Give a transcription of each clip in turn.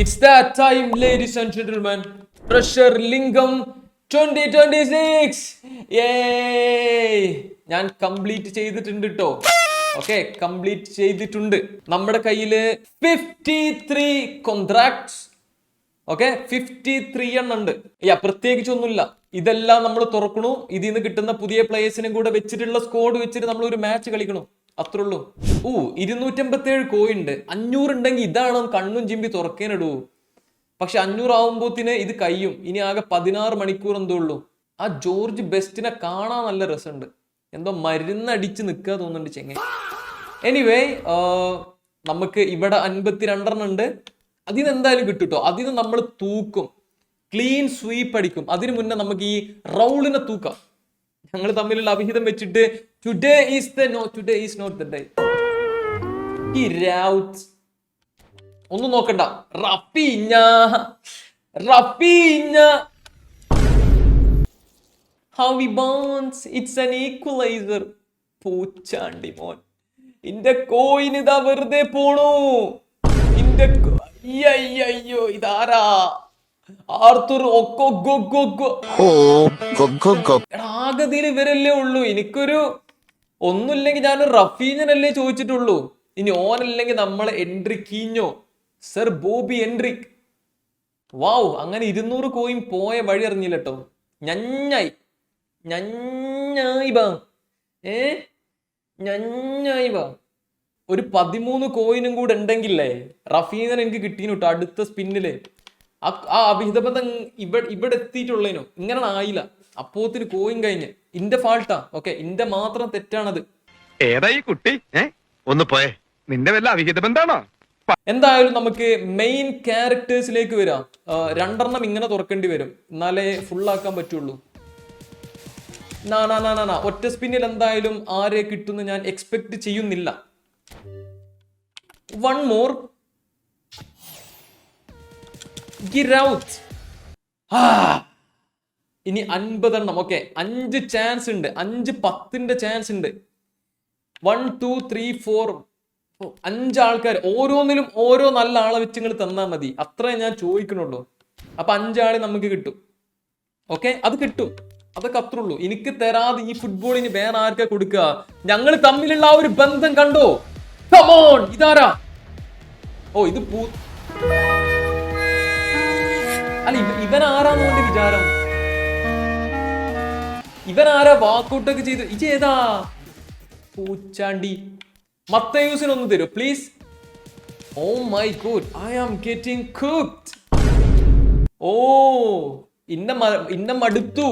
It's that time, ladies and gentlemen. Pressure Lingam 2026. Yay! ഞാൻ complete ചെയ്തിട്ടുണ്ട് കേട്ടോ okay complete ചെയ്തിട്ടുണ്ട്. നമ്മുടെ കയ്യിൽ fifty three contracts okay fifty three എണ്ണം ഉണ്ട് യാ പ്രത്യേകിച്ചൊന്നുമില്ല. ഇതെല്ലാം നമ്മൾ തുറക്കണു. ഇതിൽ നിന്ന് കിട്ടുന്ന പുതിയ പ്ലേയേഴ്സിനും കൂടെ വെച്ചിട്ടുള്ള സ്കോഡ് വെച്ചിട്ട് നമ്മൾ ഒരു മാച്ച് കളിക്കണം. അത്രേ ഉള്ളൂ ഓ ഇരുന്നൂറ്റമ്പത്തേഴ് കോയിണ്ട് ഉണ്ട് അഞ്ഞൂറ് ഉണ്ടെങ്കിൽ ഇതാണ് കണ്ണും ചിമ്പി തുറക്കേനടൂ. പക്ഷെ അഞ്ഞൂറ് ആവുമ്പോത്തിന് ഇത് കയ്യും ഇനി ആകെ പതിനാറ് മണിക്കൂർ എന്തോ ഉള്ളൂ. ആ ജോർജ് ബെസ്റ്റിനെ കാണാൻ നല്ല രസമുണ്ട്. എന്തോ മരുന്നടിച്ച് നിൽക്കുക തോന്നുന്നുണ്ട് ചെങ്ങ എനിവേ നമുക്ക് ഇവിടെ അൻപത്തി രണ്ടെണ്ണം ഉണ്ട്. അതിന് എന്തായാലും കേട്ടോ അതിന് നമ്മൾ തൂക്കും. ക്ലീൻ സ്വീപ്പ് അടിക്കും. അതിനു മുന്നേ നമുക്ക് ഈ റൗളിനെ തൂക്കാം. ഞങ്ങൾ തമ്മിലുള്ള അഭിഹിതം വെച്ചിട്ട് today is the no today is not the day ഈ റൗത്ത് ഒന്നും നോക്കണ്ട. റഫീഞ്ഞ. റഫീഞ്ഞ. How bones it's an equaliser പൂച്ചാണ്ടി മോൻ. ഇന്റെ കോയിൻ ഇതാ വെറുതെ പോണു. ഇന്റെ അയ്യോ ഇതാരാ? ആർത്തുർ ഒക്കോ go go go. Oh, go, go, go. എടാ ആഗതിയിൽ ഇവരല്ലേ ഉള്ളൂ. എനിക്കൊരു ഒന്നുമില്ലെങ്കിൽ ഞാൻ റഫീനല്ലേ ചോദിച്ചിട്ടുള്ളൂ. ഇനി ഓനല്ലെങ്കിൽ നമ്മളെ എൻട്രിക്കീഞ്ഞോ സർ ബോബി എൻട്രിക് വാവ് അങ്ങനെ ഇരുന്നൂറ് കോയിൻ പോയ വഴി അറിഞ്ഞില്ല കേട്ടോ ഞഞ്ഞായി. ഞഞ്ഞായി ബാ. ഏ? ഞഞ്ഞായി ബാ. ഒരു പതിമൂന്ന് കോയിനും കൂടെ ഉണ്ടെങ്കിലേ റഫീനൻ എനിക്ക് കിട്ടീനു കേട്ടോ അടുത്ത സ്പിന്നിൽ ആ അഭിഹിതബന്ധം ഇവിടെ ഇവിടെ എത്തിയിട്ടുള്ളതിനോ ഇങ്ങനെ ആയില്ല. അപ്പോത്തിന് കോയിൻ കഴിഞ്ഞ്. ഇന്റെ ഫാൾട്ടാ ഓക്കെ ഇന്റെ മാത്രം തെറ്റാണത്. ഏതായി കുട്ടി? ഒന്ന് പോയെ. നിന്റെ വല്ല അവിഹിത ബന്ധാണോ? എന്തായാലും നമുക്ക് മെയിൻ ക്യാരക്ടേഴ്സിലേക്ക് വരാം. ആ, രണ്ടെണ്ണം ഇങ്ങനെ തുറക്കേണ്ടി വരും. എന്നാലേ ഫുൾ ആക്കാൻ പറ്റുള്ളൂ. നാ നാ നാ നാ, ഒറ്റ സ്പിന്നിൽ എന്തായാലും ആരെ കിട്ടുമെന്ന് ഞാൻ എക്സ്പെക്ട് ചെയ്യുന്നില്ല. വൺ മോർ ഗിറൗത്ത് ഇനി അൻപതെണ്ണം. ഓക്കെ അഞ്ച് ചാൻസ് ഉണ്ട്. അഞ്ച് പത്തിന്റെ ചാൻസ് ഉണ്ട്. വൺ ടു ത്രീ ഫോർ അഞ്ച് ആൾക്കാർ ഓരോന്നിലും ഓരോ നല്ല ആളെ വെച്ച് നിങ്ങൾ തന്നാൽ മതി. അത്രേ ഞാൻ ചോദിക്കണുള്ളൂ. അപ്പൊ അഞ്ചാളെ നമുക്ക് കിട്ടും. ഓക്കെ അത് കിട്ടും. അതൊക്കെ അത്രേ ഉള്ളൂ. എനിക്ക് തരാതെ ഈ ഫുട്ബോളിന് വേറെ ആർക്കാ കൊടുക്കുക? ഞങ്ങൾ തമ്മിലുള്ള ആ ഒരു ബന്ധം കണ്ടോ? കമോൺ ഇതാരാ? ഓ ഇത് പൂ അല്ല ഇവ ഇവൻ ആരാന്ന് വിചാരം? ഇവൻ ആരാ വാക്കൗട്ടൊക്കെ ചെയ്ത് ഇജേതാ പൂച്ചാണ്ടി. മത്തയൂസിന് ഒന്ന് തരൂ please oh my God I am getting cooked oh ഇന്ന ഇന്ന മടുത്തു.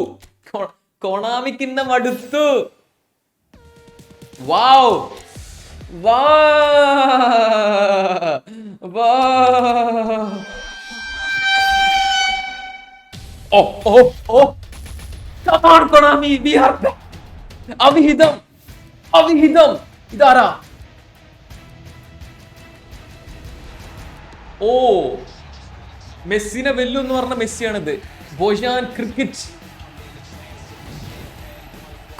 കൊണാമിക്ക് ഇന്ന മടുത്തു. വാവ് വാ വാ ഓ ഓ ഓ We are back. അവിഹിതം അവിഹിതം. ഇതാരാ? ഓ മെസ്സിനെ വെല്ലു എന്ന് പറഞ്ഞ മെസ്സിയാണിത്. Bojan Krkic.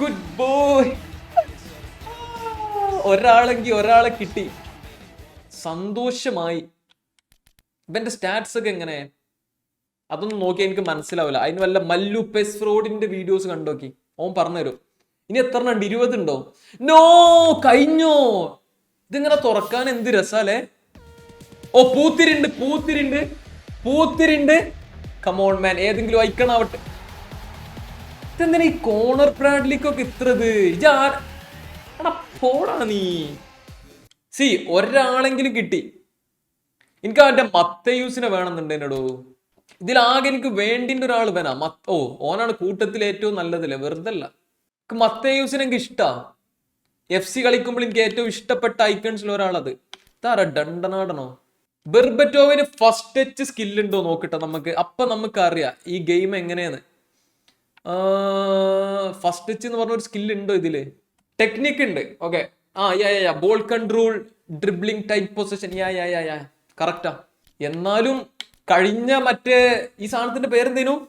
ഗുഡ് ബോയ് ഒരാളെങ്കിൽ ഒരാളെ കിട്ടി. സന്തോഷമായി. ഇവന്റെ സ്റ്റാറ്റ്സ് ഒക്കെ എങ്ങനെ? അതൊന്നും നോക്കി എനിക്ക് മനസ്സിലാവില്ല. അതിന് വല്ല മല്ലു പെസ് ഫ്രോഡിന്റെ വീഡിയോസ് കണ്ടോക്കി ഓൻ പറഞ്ഞുതരും. ഇനി എത്ര ഉണ്ട് ഇരുപത് ഉണ്ടോ? നോ കഴിഞ്ഞോ? ഇതിങ്ങനെ തുറക്കാൻ എന്ത് രസാലേ ഓ പൂത്തിരിണ്ട് പൂത്തിരിണ്ട് പൂത്തിരിണ്ട്. കമോൺ മാൻ ഏതെങ്കിലും ഐക്കണാവട്ടെ ഇതെന്തിനാ ഈ കോണർ ബ്രാഡ്ലിക്കൊക്കെ ഇത്രത്? പോടാ നീ. സി ഒരാളെങ്കിലും കിട്ടി. എനിക്ക് അവന്റെ മത്തയൂസിനെ വേണമെന്നുണ്ടേനടോ ഇതിലാകെ എനിക്ക് വേണ്ടിന്റെ ഒരാൾ വേനാ മത്ത ഓ ഓനാണ് കൂട്ടത്തിൽ ഏറ്റവും നല്ലതല്ലേ വെറുതെ അല്ല എനിക്ക് മത്തേയൂസിനെ എനിക്ക് ഇഷ്ടമാണ് എഫ് സി കളിക്കുമ്പോൾ എനിക്ക് ഏറ്റവും ഇഷ്ടപ്പെട്ട ഐക്കൺസിൽ ഒരാളത്. താര ഡണ്ടനാടനോ? ബെർബറ്റോവിന് ഫസ്റ്റ് ടച്ച് സ്കിൽ ഉണ്ടോ നോക്കട്ടെ നമുക്ക്. അപ്പൊ നമുക്ക് അറിയാം ഈ ഗെയിം എങ്ങനെയാണ്. ഫസ്റ്റ് ടച്ച് എന്ന് പറഞ്ഞ ഒരു സ്കിൽ ഉണ്ടോ ഇതിൽ? ടെക്നിക്ക് ഉണ്ട്. ഓക്കെ ആ yeah yeah ball control dribbling type position yeah yeah yeah yeah correct എന്നാലും കഴിഞ്ഞ മറ്റേ ഈ സാധനത്തിന്റെ പേരെന്തേനു?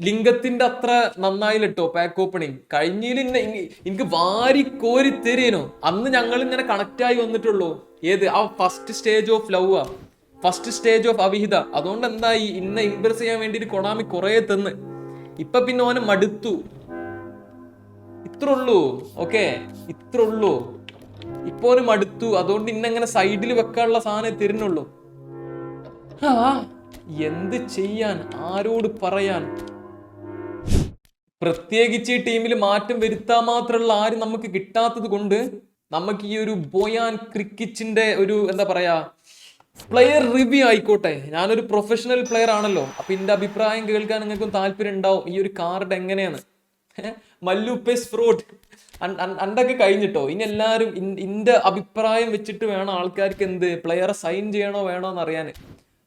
ലിംഗത്തിന്റെ അത്ര നന്നായില്ല പാക്ക് ഓപ്പണിങ് കഴിഞ്ഞതിൽ എനിക്ക് വാരി കോരി തരേനു. അന്ന് ഞങ്ങൾ ഇങ്ങനെ കണക്ട് ആയി വന്നിട്ടുള്ളൂ. ഏത്? ആ ഫസ്റ്റ് സ്റ്റേജ് ഓഫ് ലവ് ആ. ഫസ്റ്റ് സ്റ്റേജ് ഓഫ് അവിഹിത. അതുകൊണ്ട് എന്തായി ഇന്ന ഇംപ്രസ് ചെയ്യാൻ വേണ്ടിയിട്ട് കൊണാമി കുറേ തന്ന്. ഇപ്പൊ പിന്നെ ഓനെ മടുത്തു. ഇത്രയുള്ളൂ. ഓക്കെ? ഇത്രയുള്ളൂ. ഇപ്പൊ ഒരു മടുത്തു. അതുകൊണ്ട് ഇന്നങ്ങനെ സൈഡിൽ വെക്കാനുള്ള സാധനം തരുന്നുള്ളൂ. എന്ത് ചെയ്യാൻ? ആരോട് പറയാൻ? പ്രത്യേകിച്ച് ഈ ടീമിൽ മാറ്റം വരുത്താൻ മാത്രമുള്ള ആരും നമുക്ക് കിട്ടാത്തത് കൊണ്ട് നമുക്ക് ഈ ഒരു ബോയാൻ ക്രിക്കറ്റിന്റെ ഒരു എന്താ പറയാ പ്ലെയർ റിവ്യൂ ആയിക്കോട്ടെ. ഞാനൊരു പ്രൊഫഷണൽ പ്ലെയർ ആണല്ലോ. അപ്പൊ എന്റെ അഭിപ്രായം കേൾക്കാൻ നിങ്ങൾക്കും താല്പര്യം ഉണ്ടാവും. ഈ ഒരു കാർഡ് എങ്ങനെയാണ്? Mallu pes fraud. അണ്ടൊക്കെ കഴിഞ്ഞിട്ടോ? ഇനി എല്ലാവരും ഇന്റെ അഭിപ്രായം വെച്ചിട്ട് വേണം ആൾക്കാർക്ക് എന്ത്? പ്ലെയറെ സൈൻ ചെയ്യണോ വേണോ എന്ന് അറിയാൻ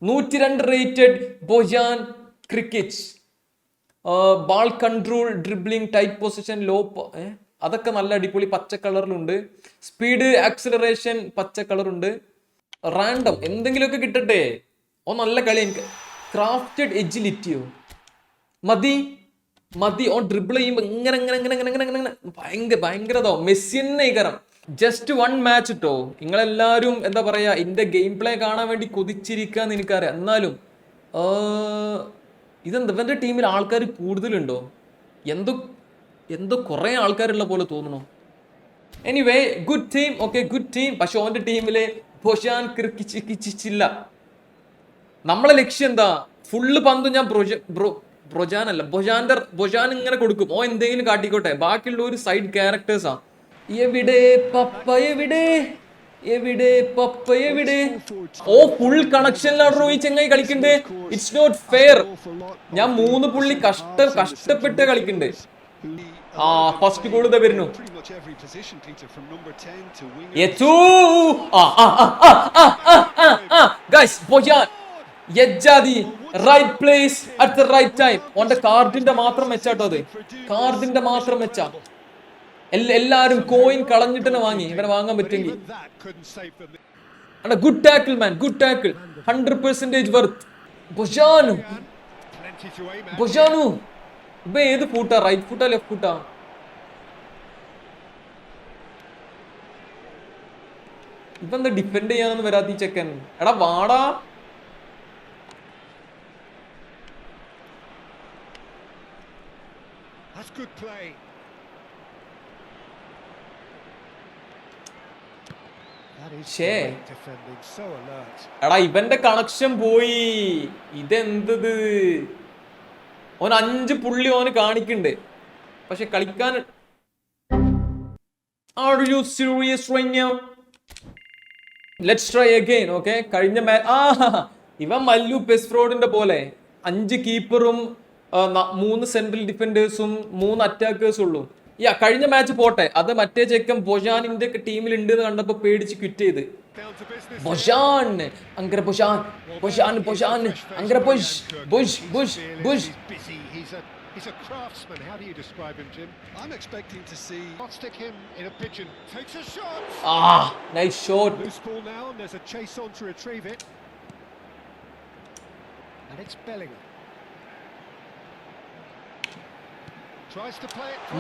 നൂറ്റി രണ്ട് rated Bojan Krkic ball control dribbling tight position law അതൊക്കെ നല്ല അടിപൊളി പച്ച കളറിലുണ്ട്. സ്പീഡ് ആക്സിലറേഷൻ പച്ച കളറുണ്ട്. റാൻഡം എന്തെങ്കിലുമൊക്കെ കിട്ടട്ടെ? ഓ നല്ല കളി. എനിക്ക് ക്രാഫ്റ്റഡ് എജിലിറ്റിയോ മതി. മതി. ഓ ഡ്രിബിൾ ചെയ്യുമ്പോൾ ഇങ്ങനെ ഇങ്ങനെ ഇങ്ങനെ ഇങ്ങനെ ഇങ്ങനെ ഇങ്ങനെ ഭയങ്കര ഭയങ്കരതോ മെസ്സിന്നെ ഇകരം ജസ്റ്റ് വൺ മാച്ച് ഇട്ടോ നിങ്ങളെല്ലാവരും എന്താ പറയാ എന്റെ ഗെയിം പ്ലേ കാണാൻ വേണ്ടി കൊതിച്ചിരിക്കാന്ന് എനിക്കറിയാം. എന്നാലും ഇതെന്താ? ഇവന്റെ ടീമിൽ ആൾക്കാർ കൂടുതലുണ്ടോ? എന്തോ എന്തോ കുറേ ആൾക്കാരുള്ള പോലെ തോന്നണോ anyway good team okay good team പക്ഷെ ഓന്റെ ടീമിൽ ബൊഷാൻ കിർക്കിച്ചില്ല നമ്മളെ ലക്ഷ്യം എന്താ? ഫുള്ള് പന്ത് ഞാൻ ബ്രൊജ ബ്രോ ബ്രൊജാൻ അല്ല ബൊജാന്റെ ബൊജാൻ ഇങ്ങനെ കൊടുക്കും. ഓ എന്തെങ്കിലും കാട്ടിക്കോട്ടെ. ബാക്കിയുള്ള ഒരു സൈഡ് ക്യാരക്ടേഴ്സാ എവിടെ പപ്പ എവിടെ? എവിടെ പപ്പ എവിടെ? ഓ ഫുൾ കണക്ഷനിലാണോ ഈ ചെങ്ങായി കളിക്കണ്ടേ. ഇറ്റ്സ് നോട്ട് ഫെയർ ഞാൻ മൂന്ന് പുള്ളി കഷ്ട കഷ്ടപ്പെട്ട് കളിക്കണ്ട്. ആ ഫസ്റ്റ് ഗോൾ ഇതാ വരുന്നു. Right place at the right time ഓന്റെ കാർഡിന്റെ മാത്രം മെച്ചാട്ടോ അത്. കാർഡിന്റെ മാത്രം മെച്ചാ എല്ല- എല്ലാരും കോയിൻ കളഞ്ഞിട്ട് തന്നെ വാങ്ങി. ഇവരെ വാങ്ങാൻ പറ്റുമെങ്കിൽ. Good tackle man good tackle hundred percentage worth ബൊഷാനു ബൊഷാനു ഇപ്പൊ ഏത് ഫൂട്ടാ റൈറ്റ് ഫൂട്ടാ ലെഫ്റ്റ് ഫൂട്ടാ ഇപ്പൊ എന്താ ഡിപ്പെൻഡ് ചെയ്യാനൊന്നും വരാത്ത ചെക്കൻ? എടാ വാടാ. That's good play. Alert. എടാ ഇവന്റെ കണക്ഷൻ പോയി. ഇതെന്തത്? ഓൻ അഞ്ച് പുള്ളി ഓന് കാണിക്കണ്ട്. പക്ഷെ കളിക്കാൻ are you serious let's try again okay കഴിഞ്ഞ മാ ആ ഇവൻ മല്ലു പെസ്ഫ്രോഡിന്റെ പോലെ. അഞ്ച് കീപ്പറും മൂന്ന് സെൻട്രൽ ഡിഫൻഡേഴ്സും മൂന്ന് അറ്റാക്കേഴ്സും ഉള്ളൂ. യാ കഴിഞ്ഞ മാച്ച് പോട്ടെ. അത് മറ്റേ ചേക്കം ബൊഷാനിന്റെ ടീമിൽ ഉണ്ട് എന്ന് കണ്ടപ്പോ പേടിച്ച് ക്വിറ്റ് ചെയ്ത്. And it's Bellingham.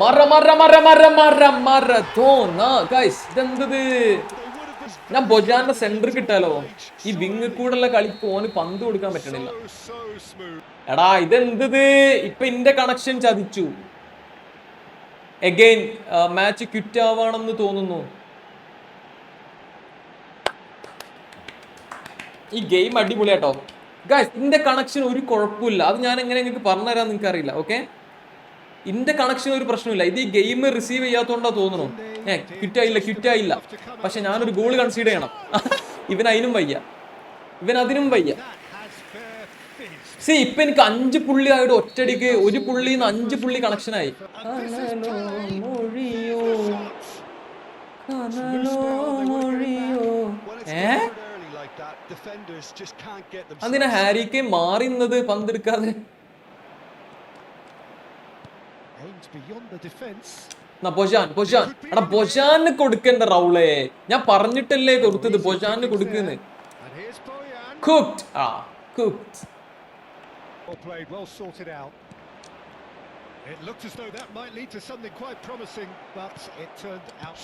മറ മറ മറ മറ മറ മറ. തോന്ന ഗൈസ് ഇതെന്തത്? ഞാൻ ബൊജാന്റെ സെന്റർ കിട്ടാലോ? ഈ വിങ് കൂടെയുള്ള കളിക്ക് ഓന് പന്ത് കൊടുക്കാൻ പറ്റണില്ല. എടാ ഇതെന്തത്? ഇപ്പൊ ഇന്റെ കണക്ഷൻ ചതിച്ചു. എഗെയിൻ മാച്ച് ക്വിറ്റ് ആവാണെന്ന് തോന്നുന്നു. ഈ ഗെയിം അടിപൊളിയാട്ടോ. ഗൈസ് ഇന്റെ കണക്ഷൻ ഒരു കുഴപ്പമില്ല. അത് ഞാൻ എങ്ങനെ നിങ്ങൾക്ക് പറഞ്ഞുതരാൻ നിങ്ങൾക്ക് അറിയില്ല ഓക്കെ ഇന്റെ കണക്ഷൻ ഒരു പ്രശ്നമില്ല. ഇത് ഈ ഗെയിം റിസീവ് ചെയ്യാത്തോണ്ടാ തോന്നുന്നു. ഏ കിറ്റായില്ല കിറ്റായില്ല പക്ഷെ ഞാനൊരു ഗോൾ കൺസീഡ് ചെയ്യണം. ഇവൻ അതിനും വയ്യ. ഇവൻ അതിനും വയ്യ. സി ഇപ്പൊ എനിക്ക് അഞ്ച് പുള്ളി ആയിട്ട് ഒറ്റടിക്ക് ഒരു പുള്ളി അഞ്ച് പുള്ളി കണക്ഷനായി അങ്ങനെ ഹാരിക്ക് മാറിന്നത് പന്തെടുക്കാതെ. എന്നാ ബൊജാൻ ബൊജാൻ എടാ ബൊജാന് കൊടുക്കണ്ട റൗളേ ഞാൻ പറഞ്ഞിട്ടല്ലേ കൊടുത്തത് ബൊജാന് കൊടുക്കുന്നു. കുക്ഡ് ആ cooked Well played, well sorted out. It looked as though that might lead to something quite promising, but it turned out.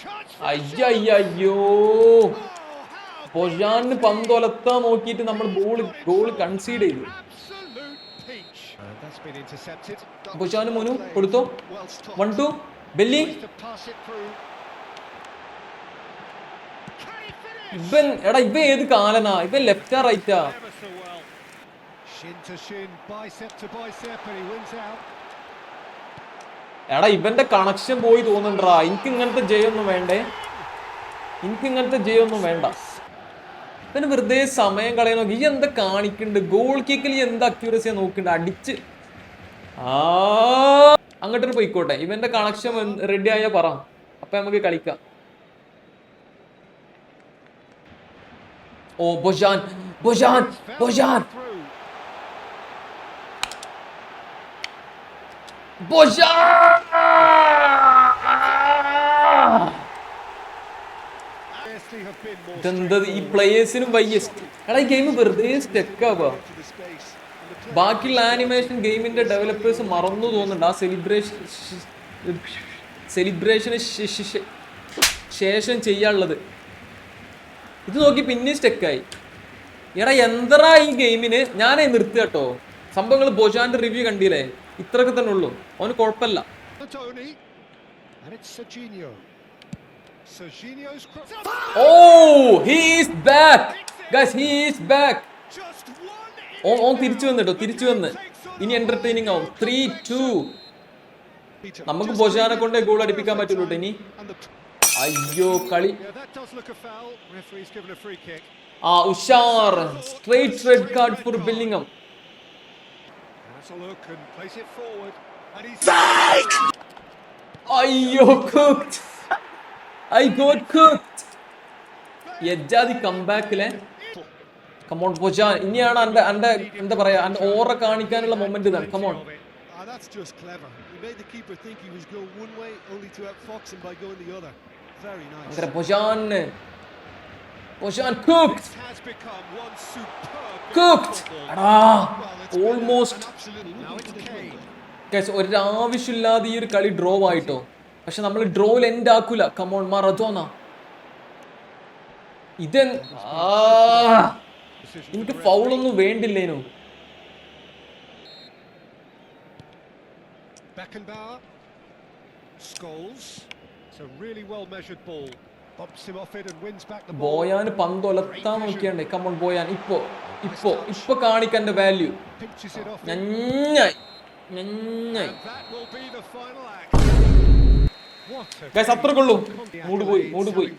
അയ്യോ Oh, how ബൊജാന് പന്തൊലത്താൻ നോക്കിയിട്ട് നമ്മൾ ബോൾ ഗോൾ കൺസീഡ് ചെയ്തു ബൊജാന് മോനു കൊടുത്തു വൺ ടു ബെല്ലി? ഇവൻ എടാ ഇവ ഏത് കാലനാ? ഇവൻ ലെഫ്റ്റാ റൈറ്റാ. എടാ ഇവന്റെ കണക്ഷൻ പോയി തോന്നുന്നുണ്ടാ എനിക്ക് ഇങ്ങനത്തെ ജയൊന്നും വേണ്ടേ. എനിക്ക് ഇങ്ങനത്തെ ജയൊന്നും വേണ്ട. ഇവന് വെറുതെ സമയം കളയാൻ നോക്കി ഈ എന്താ കാണിക്കുന്നുണ്ട് ഗോൾ കിക്കിൽ എന്താ അക്യൂറസിയാ നോക്കുന്നുണ്ട് അടിച്ച് അങ്ങോട്ടൊരു പോയിക്കോട്ടെ. ഇവന്റെ കണക്ഷൻ റെഡി ആയ പറ. അപ്പൊ നമുക്ക് കളിക്കാം. ഓ ബൊജാൻ ബൊജാൻ ബൊജാൻ. ബൊജാൻ! ഇതെന്തത് ഈ പ്ലേയേഴ്സിനും വയ്യ. എടാ ഈ ഗെയിം വെറുതെ സ്റ്റെക്കാവാ ബാക്കിയുള്ള ആനിമേഷൻ ഗെയിമിന്റെ ഡെവലപ്പേഴ്സ് മറന്നു തോന്നുന്നുണ്ട്. ആ സെലിബ്രേഷൻ സെലിബ്രേഷന് ശേഷം ചെയ്യാനുള്ളത്. ഇത് നോക്കി പിന്നെയും സ്റ്റെക്കായി എടാ എന്തറാ ഈ ഗെയിമിന് ഞാനേ നിർത്തുക കേട്ടോ. സംഭവങ്ങൾ ബോജാന്റെ റിവ്യൂ കണ്ടില്ലേ? ഇത്രയൊക്കെ തന്നെ ഉള്ളൂ. അവന് കുഴപ്പമില്ല. ഓ he's back guess he's back. ഓൻ ഓൻ തിരിച്ചു വന്നിട്ടോ? തിരിച്ചു വന്ന്. ഇനി എന്റർടൈനിങ് ആവും. ത്രീ ടു നമുക്ക് ബൊജാനെ കൊണ്ടേ ഗോൾ അടിപ്പിക്കാൻ പറ്റുള്ളൂ ഇനി. അയ്യോ കളി. ആ ഉഷാർ. Straight red card for Bellingham അയ്യോ കുക്ക്ഡ് ഐ ഗോട്ട് കുക്ക്ഡ് യജാതി കംബാക്കിലെ കമോൺ പൂജാൻ ഇനിയാണ് അന്റെ അന്റെ എന്താ പറയാ അന്റെ ഓറ കാണിക്കാനുള്ള മൊമെന്റ് ഇതാണ്. കമോൺ ഒരു ആവശ്യമില്ലാതെ ഈ ഒരു കളി ഡ്രോ ആയിട്ടോ? പക്ഷെ നമ്മൾ ഡ്രോയിൽ എൻഡ് ആക്കൂല. കമോൺ മറതോന്ന ഇതെന്താ? എനിക്ക് ഫൗളൊന്നും വേണ്ടില്ലേനു. ബോയാൻ പന്ത് ഒലത്താൻ നോക്കിയാണ് കമ്മോൺ ബോയാൻ. ഇപ്പോ ഇപ്പോ ഇപ്പൊ കാണിക്ക എന്റെ വാല്യൂ ഞഞ്ഞ അത്ര കൊള്ളു മൂട് പോയി മൂട് പോയി.